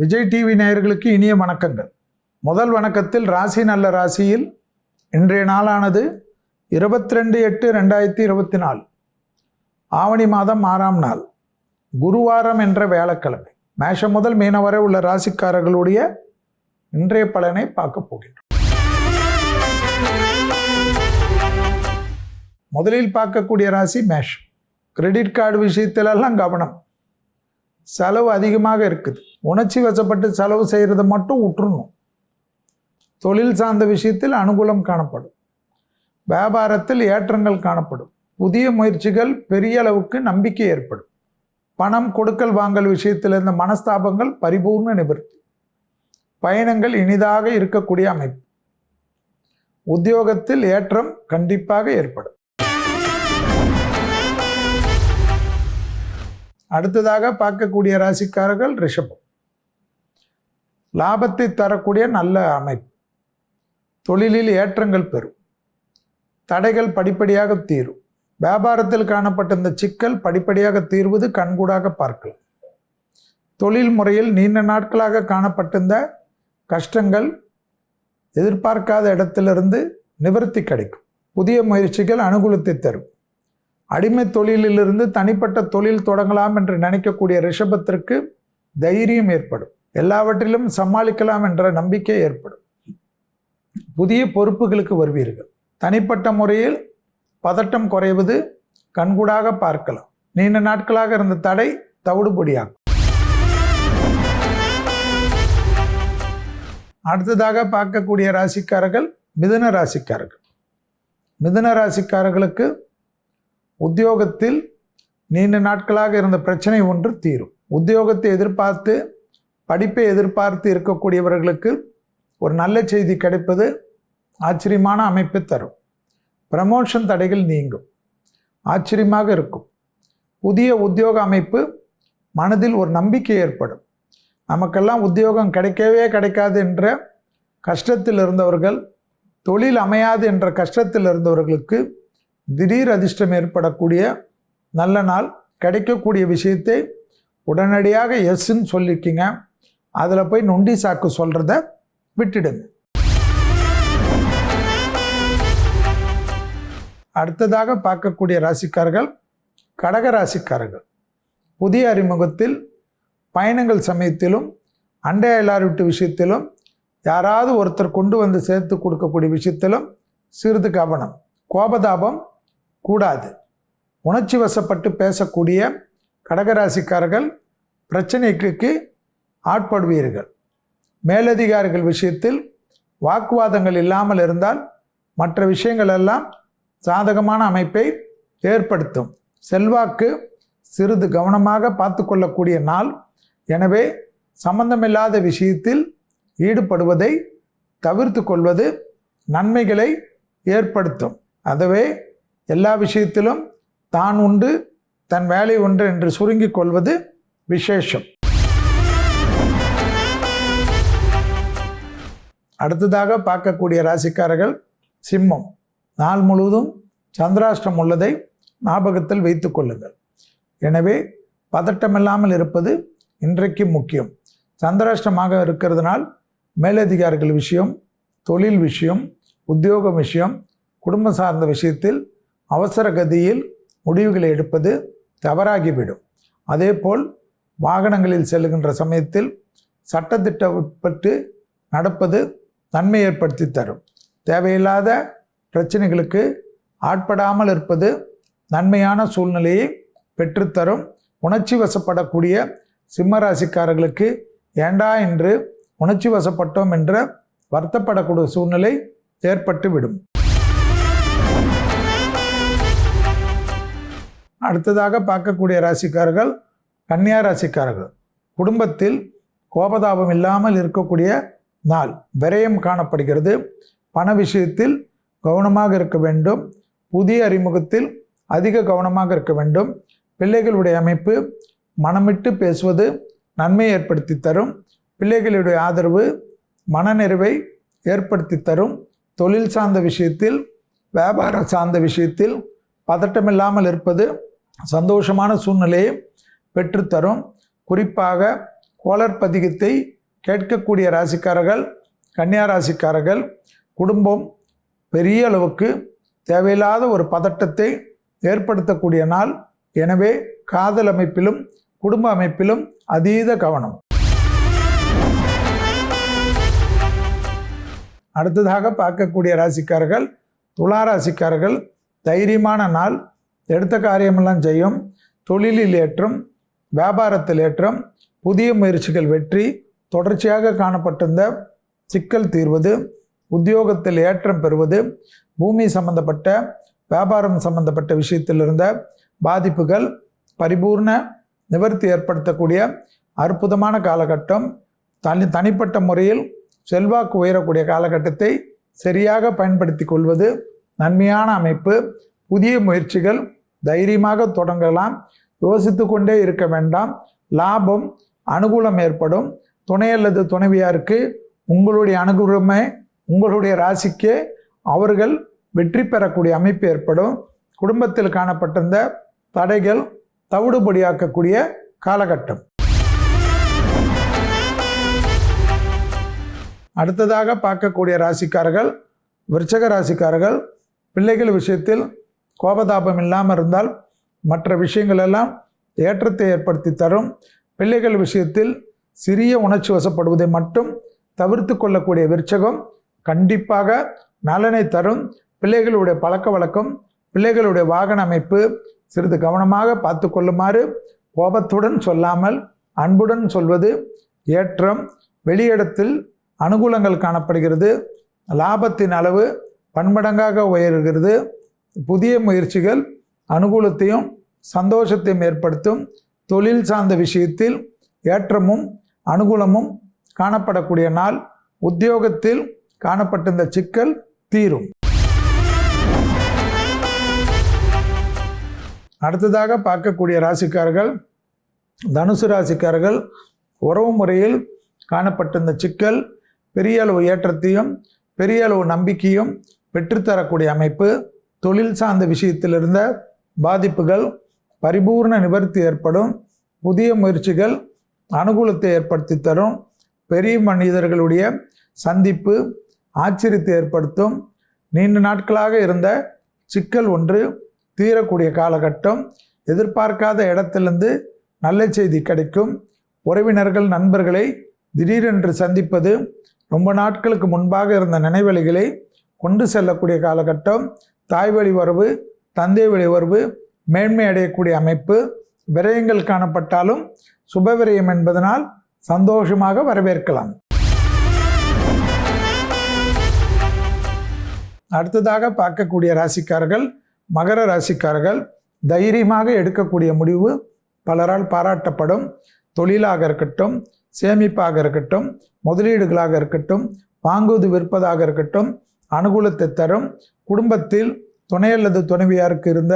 Vijay TV நேயர்களுக்கு இனிய வணக்கங்கள். முதல் வணக்கத்தில் ராசி நல்ல ராசியில் இன்றைய நாளானது இருபத்தி ரெண்டு எட்டு ரெண்டாயிரத்தி இருபத்தி நாலு. ஆவணி மாதம் ஆறாம் நாள். குருவாரம் என்ற வேளக்கிழமை மேஷம் முதல் மீன வரை உள்ள ராசிக்காரர்களுடைய இன்றைய பலனை பார்க்க போகின்றோம். முதலில் பார்க்கக்கூடிய ராசி மேஷம். கிரெடிட் கார்டு விஷயத்திலெல்லாம் கவனம். செலவு அதிகமாக இருக்குது. உணர்ச்சி வசப்பட்டு செலவு செய்கிறத மட்டும் உற்றுணும். தொழில் சார்ந்த விஷயத்தில் அனுகூலம் காணப்படும். வியாபாரத்தில் ஏற்றங்கள் காணப்படும். புதிய முயற்சிகள் பெரிய அளவுக்கு நம்பிக்கை ஏற்படும். பணம் கொடுக்கல் வாங்கல் விஷயத்தில் இருந்த மனஸ்தாபங்கள் பரிபூர்ண நிவர்த்தி. பயணங்கள் இனிதாக இருக்கக்கூடிய அமைப்பு. உத்தியோகத்தில் ஏற்றம் கண்டிப்பாக ஏற்படும். அடுத்ததாக பார்க்கக்கூடிய ராசிக்காரர்கள் ரிஷபம். லாபத்தை தரக்கூடிய நல்ல அமைப்பு. தொழிலில் ஏற்றங்கள் பெறும். தடைகள் படிப்படியாக தீரும். வியாபாரத்தில் காணப்பட்ட இந்த சிக்கல் படிப்படியாக தீர்வது கண்கூடாக பார்க்கலாம். தொழில் முறையில் நீண்ட நாட்களாக காணப்பட்டிருந்த கஷ்டங்கள் எதிர்பார்க்காத இடத்திலிருந்து நிவர்த்தி கிடைக்கும். புதிய முயற்சிகள் அனுகூலத்தை தரும். அடிமை தொழிலிலிருந்து தனிப்பட்ட தொழில் தொடங்கலாம் என்று நினைக்கக்கூடிய ரிஷபத்திற்கு தைரியம் ஏற்படும். எல்லாவற்றிலும் சமாளிக்கலாம் என்ற நம்பிக்கை ஏற்படும். புதிய பொறுப்புகளுக்கு வருவீர்கள். தனிப்பட்ட முறையில் பதட்டம் குறைவது கண்கூடாக பார்க்கலாம். நீண்ட நாட்களாக இருந்த தடை தவிடுபடியாகும். அடுத்ததாக பார்க்கக்கூடிய ராசிக்காரர்கள் மிதுன ராசிக்காரர்கள். மிதுன ராசிக்காரர்களுக்கு உத்தியோகத்தில் நீண்ட நாட்களாக இருந்த பிரச்சனை ஒன்று தீரும். உத்தியோகத்தை எதிர்பார்த்து படிப்பை எதிர்பார்த்து இருக்கக்கூடியவர்களுக்கு ஒரு நல்ல செய்தி கிடைப்பது ஆச்சரியமான அமைப்பை தரும். ப்ரமோஷன் தடைகள் நீங்கும். ஆச்சரியமாக இருக்கும். புதிய உத்தியோக அமைப்பு மனதில் ஒரு நம்பிக்கை ஏற்படும். நமக்கெல்லாம் உத்தியோகம் கிடைக்கவே கிடைக்காது என்ற கஷ்டத்தில் இருந்தவர்கள் தொழில் அமையாது என்ற கஷ்டத்தில் இருந்தவர்களுக்கு திடீர் அதிர்ஷ்டம் ஏற்படக்கூடிய நல்ல நாள் கிடைக்கக்கூடிய விஷயத்தை உடனடியாக எஸ்ன்னு சொல்லியிருக்கீங்க அதில் போய் நொண்டி சாக்கு சொல்கிறத விட்டுடுங்க. அடுத்ததாக பார்க்கக்கூடிய ராசிக்காரர்கள் கடக ராசிக்காரர்கள். புதிய அறிமுகத்தில் பயணங்கள் சமயத்திலும் அண்டை அயலார் விஷயத்திலும் யாராவது ஒருத்தர் கொண்டு வந்து சேர்த்து கொடுக்கக்கூடிய விஷயத்திலும் சிறிது கவனம். கோபதாபம் கூடாது. உணர்ச்சி வசப்பட்டு பேசக்கூடிய கடகராசிக்காரர்கள் பிரச்சனைக்கு ஆட்படுவீர்கள். மேலதிகாரிகள் விஷயத்தில் வாக்குவாதங்கள் இல்லாமல் இருந்தால் மற்ற விஷயங்கள் எல்லாம் சாதகமான அமைப்பை ஏற்படுத்தும். செல்வாக்கு சிறிது கவனமாக பார்த்து கொள்ளக்கூடிய நாள். எனவே சம்பந்தமில்லாத விஷயத்தில் ஈடுபடுவதை தவிர்த்து கொள்வது நன்மைகளை ஏற்படுத்தும். அதுவே எல்லா விஷயத்திலும் தான் உண்டு தன் வேலை உண்டு என்று சுருங்கிக் கொள்வது விசேஷம். அடுத்ததாக பார்க்கக்கூடிய ராசிக்காரர்கள் சிம்மம். நாள் முழுவதும் சந்திராஷ்டம் உள்ளதை ஞாபகத்தில் வைத்து கொள்ளுங்கள். எனவே பதட்டமில்லாமல் இருப்பது இன்றைக்கு முக்கியம். சந்திராஷ்டமாக இருக்கிறதுனால் மேலதிகாரிகள் விஷயம் தொழில் விஷயம் உத்தியோக விஷயம் குடும்பம் சார்ந்த விஷயத்தில் அவசர கதியில் முடிவுகளை எடுப்பது தவறாகிவிடும். அதேபோல் வாகனங்களில் செல்லுகின்ற சமயத்தில் சட்டத்திட்ட உட்பட்டு நடப்பது நன்மை ஏற்படுத்தி தரும். தேவையில்லாத பிரச்சனைகளுக்கு ஆட்படாமல் இருப்பது நன்மையான சூழ்நிலையை பெற்றுத்தரும் உணர்ச்சி வசப்படக்கூடிய சிம்மராசிக்காரர்களுக்கு ஏண்டா என்று உணர்ச்சி வசப்பட்டோம் என்ற வருத்தப்படக்கூடிய சூழ்நிலை ஏற்பட்டு விடும் அடுத்ததாக பார்க்கக்கூடிய ராசிக்காரர்கள் கன்னியா ராசிக்காரர்கள். குடும்பத்தில் கோபதாபம் இல்லாமல் இருக்கக்கூடிய நாள் விரயம் காணப்படுகிறது. பண விஷயத்தில் கவனமாக இருக்க வேண்டும். புதிய அறிமுகத்தில் அதிக கவனமாக இருக்க வேண்டும். பிள்ளைகளுடைய அமைப்பு மனமிட்டு பேசுவது நன்மை ஏற்படுத்தி தரும். பிள்ளைகளுடைய ஆதரவு மனநிறைவை ஏற்படுத்தி தரும். தொழில் சார்ந்த விஷயத்தில் வியாபாரம் சார்ந்த விஷயத்தில் பதட்டமில்லாமல் இருப்பது சந்தோஷமான சூழ்நிலையை பெற்றுத்தரும். குறிப்பாக கோளர் பதிகத்தை கேட்கக்கூடிய ராசிக்காரர்கள் கன்னியா ராசிக்காரர்கள் குடும்பம் பெரிய அளவுக்கு தேவையில்லாத ஒரு பதட்டத்தை ஏற்படுத்தக்கூடிய நாள். எனவே காதல் அமைப்பிலும் குடும்ப அமைப்பிலும் அதீத கவனம். அடுத்ததாக பார்க்கக்கூடிய ராசிக்காரர்கள் துலா ராசிக்காரர்கள் தைரியமான நாள். எடுத்த காரியமெல்லாம் செய்யும். தொழிலில் ஏற்றம் வியாபாரத்தில் ஏற்றம் புதிய முயற்சிகள் வெற்றி தொடர்ச்சியாக காணப்பட்டிருந்த சிக்கல் தீர்வது உத்தியோகத்தில் ஏற்றம் பெறுவது பூமி சம்பந்தப்பட்ட வியாபாரம் சம்பந்தப்பட்ட விஷயத்தில் இருந்த பாதிப்புகள் பரிபூர்ண நிவர்த்தி ஏற்படுத்தக்கூடிய அற்புதமான காலகட்டம் தனி தனிப்பட்ட முறையில் செல்வாக்கு உயரக்கூடிய காலகட்டத்தை சரியாக பயன்படுத்தி கொள்வது நன்மையான அமைப்பு புதிய முயற்சிகள் தைரியமாக தொடங்கலாம். யோசித்து கொண்டே இருக்க வேண்டாம். லாபம் அனுகூலம் ஏற்படும். துணை அல்லது துணைவியாருக்கு உங்களுடைய அனுகூலமே உங்களுடைய ராசிக்கே அவர்கள் வெற்றி பெறக்கூடிய அமைப்பு ஏற்படும். குடும்பத்தில் காணப்பட்டிருந்த தடைகள் தவிடுபடியாக்கக்கூடிய காலகட்டம். அடுத்ததாக பார்க்கக்கூடிய ராசிக்காரர்கள் விருச்சக ராசிக்காரர்கள் பிள்ளைகள் விஷயத்தில் கோபதாபம் இல்லாமல் இருந்தால் மற்ற விஷயங்கள் எல்லாம் ஏற்றத்தை ஏற்படுத்தி தரும். பிள்ளைகள் விஷயத்தில் சிறிய உணர்ச்சி வசப்படுவதை மட்டும் தவிர்த்து கொள்ளக்கூடிய விருச்சகம் கண்டிப்பாக நலனை தரும். பிள்ளைகளுடைய பழக்க வழக்கம் பிள்ளைகளுடைய வாகன அமைப்பு சிறிது கவனமாக பார்த்து கொள்ளுமாறு கோபத்துடன் சொல்லாமல் அன்புடன் சொல்வது ஏற்றம் வெளியிடத்தில் அனுகூலங்கள் காணப்படுகிறது. லாபத்தின் அளவு பன்மடங்காக உயர்கிறது. புதிய முயற்சிகள் அனுகூலத்தையும் சந்தோஷத்தையும் ஏற்படுத்தும். தொழில் சார்ந்த விஷயத்தில் ஏற்றமும் அனுகூலமும் காணப்படக்கூடிய நாள். உத்தியோகத்தில் காணப்பட்டிருந்த சிக்கல் தீரும். அடுத்ததாக பார்க்கக்கூடிய ராசிக்காரர்கள் தனுசு ராசிக்காரர்கள் உறவு முறையில் காணப்பட்டிருந்த சிக்கல் பெரிய அளவு ஏற்றத்தையும் பெரிய அளவு நம்பிக்கையும் பெற்றுத்தரக்கூடிய அமைப்பு. தொழில் சார்ந்த விஷயத்தில் இருந்த பாதிப்புகள் பரிபூர்ண நிவர்த்தி ஏற்படும் புதிய முயற்சிகள் அனுகூலத்தை ஏற்படுத்தி தரும் பெரிய மனிதர்களுடைய சந்திப்பு ஆச்சரியத்தை ஏற்படுத்தும் நீண்ட நாட்களாக இருந்த சிக்கல் ஒன்று தீரக்கூடிய காலகட்டம் எதிர்பார்க்காத இடத்திலிருந்து நல்ல செய்தி கிடைக்கும் உறவினர்கள் நண்பர்களை திடீரென்று சந்திப்பது ரொம்ப நாட்களுக்கு முன்பாக இருந்த நினைவலிகளை கொண்டு செல்லக்கூடிய காலகட்டம் தாய் வழி வரவு தந்தை வழி வரவு மேன்மை அடையக்கூடிய அமைப்பு விரயங்கள் காணப்பட்டாலும் சுப விரயம் என்பதனால் சந்தோஷமாக வரவேற்கலாம். அடுத்ததாக பார்க்கக்கூடிய ராசிக்காரர்கள் மகர ராசிக்காரர்கள் தைரியமாக எடுக்கக்கூடிய முடிவு பலரால் பாராட்டப்படும். தொழிலாக இருக்கட்டும் சேமிப்பாக இருக்கட்டும் முதலீடுகளாக இருக்கட்டும் வாங்குவது விற்பதாக இருக்கட்டும் அனுகூலத்தை தரும். குடும்பத்தில் துணை அல்லது துணைவியாருக்கு இருந்த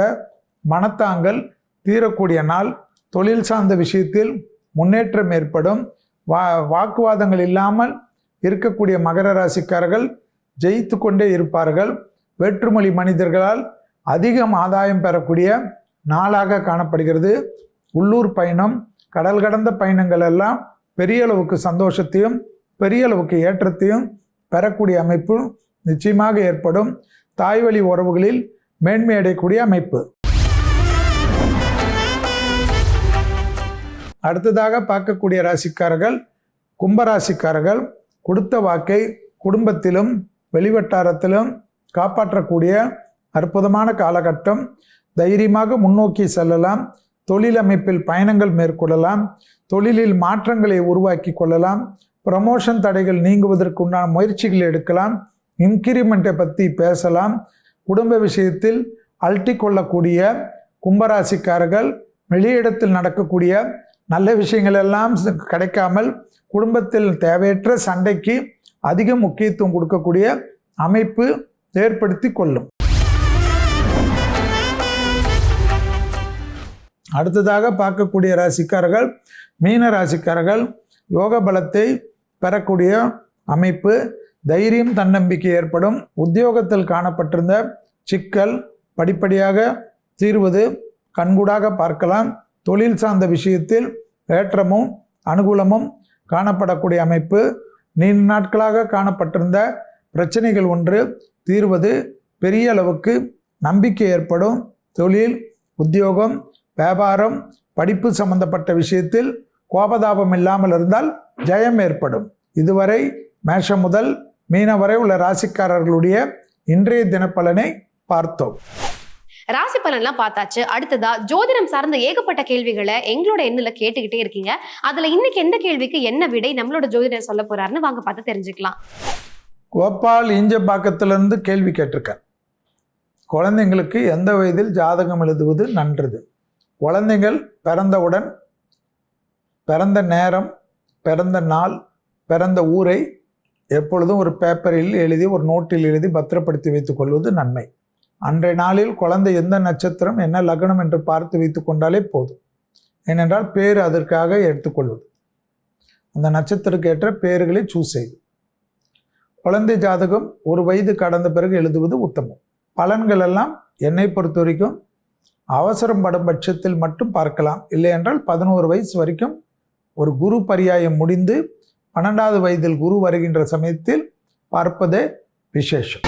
மனத்தாங்கல் தீரக்கூடிய நாள். தொழில் சார்ந்த விஷயத்தில் முன்னேற்றம் ஏற்படும். வா வாக்குவாதங்கள் இல்லாமல் இருக்கக்கூடிய மகர ராசிக்காரர்கள் ஜெயித்து கொண்டே இருப்பார்கள். வேற்றுமொழி மனிதர்களால் அதிகம் ஆதாயம் பெறக்கூடிய நாளாக காணப்படுகிறது. உள்ளூர் பயணம் கடல் கடந்த பயணங்கள் எல்லாம் பெரிய அளவுக்கு சந்தோஷத்தையும் பெரிய அளவுக்கு ஏற்றத்தையும் பெறக்கூடிய அமைப்பு நிச்சயமாக ஏற்படும் தாய்வழி உறவுகளில் மேன்மை அடையக்கூடிய அமைப்பு. அடுத்ததாக பார்க்கக்கூடிய ராசிக்காரர்கள் கும்பராசிக்காரர்கள் கொடுத்த வாக்கை குடும்பத்திலும் வெளிவட்டாரத்திலும் காப்பாற்றக்கூடிய அற்புதமான காலகட்டம். தைரியமாக முன்னோக்கி செல்லலாம். தொழில் அமைப்பில் பயணங்கள் மேற்கொள்ளலாம். தொழிலில் மாற்றங்களை உருவாக்கி கொள்ளலாம். ப்ரமோஷன் தடைகள் நீங்குவதற்கு உண்டான முயற்சிகள் எடுக்கலாம். இன்கிரிமெண்ட்டை பற்றி பேசலாம். குடும்ப விஷயத்தில் அழட்டி கொள்ளக்கூடிய கும்பராசிக்காரர்கள் வெளியிடத்தில் நடக்கக்கூடிய நல்ல விஷயங்கள் எல்லாம் கிடைக்காமல் குடும்பத்தில் தேவையற்ற சண்டைக்கு அதிக முக்கியத்துவம் கொடுக்கக்கூடிய அமைப்பு ஏற்படுத்தி கொள்ளும். அடுத்ததாக பார்க்கக்கூடிய ராசிக்காரர்கள் மீன ராசிக்காரர்கள் யோக பலத்தை பெறக்கூடிய அமைப்பு தைரியம் தன்னம்பிக்கை ஏற்படும். உத்தியோகத்தில் காணப்பட்டிருந்த சிக்கல் படிப்படியாக தீர்வது கண்கூடாக பார்க்கலாம். தொழில் சார்ந்த விஷயத்தில் ஏற்றமும் அனுகூலமும் காணப்படக்கூடிய அமைப்பு. நீண்ட நாட்களாக காணப்பட்டிருந்த பிரச்சனைகள் ஒன்று தீர்வது பெரிய அளவுக்கு நம்பிக்கை ஏற்படும். தொழில் உத்தியோகம் வியாபாரம் படிப்பு சம்பந்தப்பட்ட விஷயத்தில் கோபதாபம் இல்லாமல் இருந்தால் ஜெயம் ஏற்படும். இதுவரை மேஷம் முதல் மீனம் வரை உள்ள ராசிக்காரர்களுடைய இன்றைய தினப்பலனை பார்த்தோம். ராசி பலன்லாம் பார்த்தாச்சு. அடுத்ததா ஜோதிடம் சார்ந்த ஏகப்பட்ட கேள்விகளை எங்களோட எண்ணில கேட்டுக்கிட்டே இருக்கீங்க. அதுல இன்னைக்கு எந்த கேள்விக்கு என்ன விடை நம்மளோட ஜோதிடர் சொல்ல போறாருன்னு வாங்க பார்த்து தெரிஞ்சுக்கலாம். கோபால் ஈஞ்சப்பாக்கத்திலிருந்து கேள்வி கேட்டிருக்கார். குழந்தைங்களுக்கு எந்த வயதில் ஜாதகம் எழுதுவது நன்றது? குழந்தைகள் பிறந்தவுடன் பிறந்த நேரம் பிறந்த நாள் பிறந்த ஊரை எப்பொழுதும் ஒரு பேப்பரில் எழுதி ஒரு நோட்டில் எழுதி பத்திரப்படுத்தி வைத்துக் கொள்வது நன்மை. அன்றைய நாளில் குழந்தை எந்த நட்சத்திரம் என்ன லக்னம் என்று பார்த்து வைத்து கொண்டாலே போதும். ஏனென்றால் பேர் அதற்காக எடுத்துக்கொள்வது அந்த நட்சத்திரக்கு ஏற்ற பேர்களை சூஸ் செய்து. குழந்தை ஜாதகம் ஒரு வயது கடந்த பிறகு எழுதுவது உத்தமம். பலன்கள் எல்லாம் என்னை பொறுத்த வரைக்கும் அவசரம் படும் பட்சத்தில் மட்டும் பார்க்கலாம். இல்லை என்றால் பதினோரு வயசு வரைக்கும் ஒரு குரு பரியாயம் முடிந்து பன்னெண்டாவது வயதில் குரு வருகின்ற சமயத்தில் பார்ப்பதே விசேஷம்.